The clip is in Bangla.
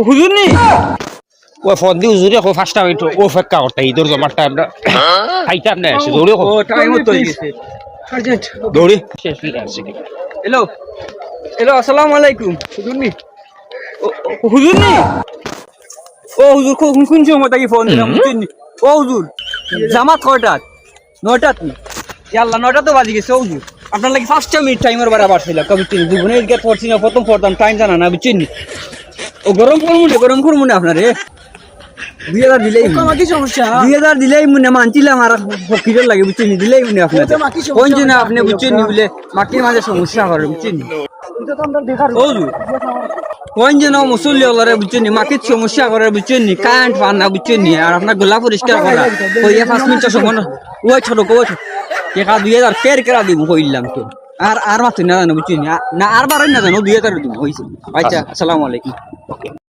হুজুর নি ও ফোন দি হুজুরি ও ফেক্কা করতে ইদর জমার টাইম না আইতাম না এসে দৌড়ে ও টাইম তো হয়ে গেছে। আর্জেন্ট দৌড়ে। শেষ হয়ে হ্যালো। হ্যালো আসসালামু আলাইকুম। হুজুর নি ও- ও, হুজুর কোন কোন সময় তাকে ফোন দিলাম? হুজুর নি ও হুজুর জামাত কয়টাত নয়টাত নি ইয়াল্লা নয়টা তো বাজি গেছে ও হুজুর। আপনার লাগে ফার্স্ট মিনিট টাইমের বারাবার ছিল কবি চিনি জীবনে এদিকে পড়ছি না প্রথম পড়তাম টাইম জানা না বুঝছেন ও গরম করমুনে গরম আপনার। দুই হাজার দিলেই কি সমস্যা। দুই হাজার দিলেই মনে মানছিলাম আর কিরর লাগে বুঝছেন নি? দিলেই মনে আপনার কোন জন্য আপনি বুঝছেন নি বলে মাটির মাঝে সমস্যা করে বুঝছেন নি? ও হুজুর কোন যেন মুসল্লি হলরে বুঝছেন নি? মাটির সমস্যা করে বুঝছেন নি? কারেন্ট পান না বুঝছেন নি? আর আপনার গোলা পরিষ্কার করা। ওই পাঁচ মিনিট সময় ওই ছোট টাকা দুই হাজার ফের কেরা দিব কইলাম তো? আর আর মাত্র না জানো বুঝছেন নি আর বারোই না জানো দুই হাজার হয়েছে আচ্ছা আসসালামু আলাইকুম।